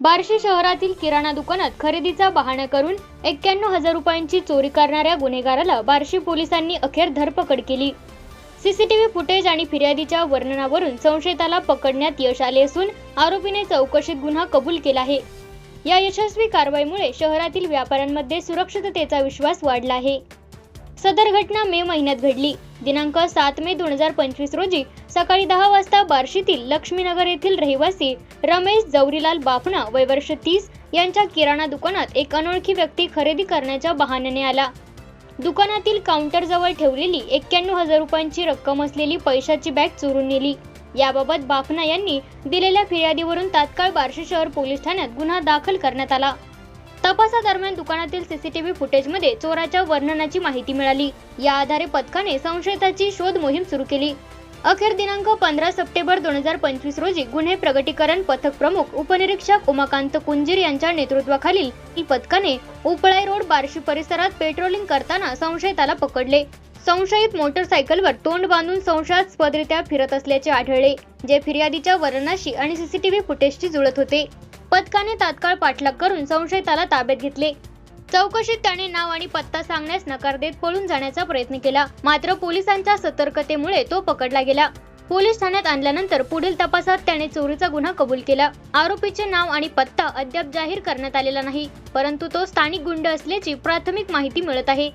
बार्शी शहरातील किराणा दुकानात खरेदीचा बहाणा करून एक्क्याण्णव हजार रुपयांची चोरी करणाऱ्या गुन्हेगाराला बार्शी पोलिसांनी अखेर धरपकड केली. सीसीटीव्ही फुटेज आणि फिर्यादीच्या वर्णनावरून संशयिताला पकडण्यात यश आले असून आरोपीने चौकशीत गुन्हा कबूल केला आहे. या यशस्वी कारवाईमुळे शहरातील व्यापाऱ्यांमध्ये सुरक्षिततेचा विश्वास वाढला आहे. सदर घटना मे महिन्यात घडली. दिनांक सात मे दोन हजार पंचवीस रोजी सकाळी दहा वाजता बार्शीतील लक्ष्मीनगर येथील रहिवासी रमेश जवरीलाल बाफना वय वर्ष तीस यांच्या किराणा दुकानात एक अनोळखी व्यक्ती खरेदी करण्याच्या बहाण्याने आला. दुकानातील काउंटरजवळ ठेवलेली एक्क्याण्णव हजार रुपयांची रक्कम असलेली पैशाची बॅग चोरून नेली. याबाबत बाफना यांनी दिलेल्या फिर्यादीवरून तात्काळ बार्शी शहर पोलीस ठाण्यात गुन्हा दाखल करण्यात आला. तपासादरम्यान दुकानातील सीसीटीव्ही फुटेजमध्ये चोराच्या वर्णनाची माहिती मिळाली. या आधारे पथकाने संशयिताची शोध मोहीम सुरू केली. अखेर दिनांक पंधरा सप्टेंबर दोन हजार पंचवीस रोजी गुन्हे प्रगटीकरण पथक प्रमुख उपनिरीक्षक उमाकांत कुंजीर यांच्या नेतृत्वाखालील ई पथकाने उपळाई रोड बार्शी परिसरात पेट्रोलिंग करताना संशयिताला पकडले. संशयित मोटरसायकलवर तोंड बांधून संशयास्पदरित्या फिरत असल्याचे आढळले जे फिर्यादीच्या वर्णनाशी आणि सीसीटीव्ही फुटेजशी जुळत होते. पथकाने तात्काळ पाठलाग करून संशयिताला ताब्यात घेतले. चौकशीत त्याने नाव आणि पत्ता सांगण्यास नकार देत पळून जाण्याचा प्रयत्न केला. मात्र पोलिसांच्या सतर्कतेमुळे तो पकडला गेला. पोलीस ठाण्यात आणल्यानंतर पुढील तपासात त्याने चोरीचा गुन्हा कबूल केला. आरोपीचे नाव आणि पत्ता अद्याप जाहीर करण्यात आलेला नाही परंतु तो स्थानिक गुंड असल्याची प्राथमिक माहिती मिळत आहे.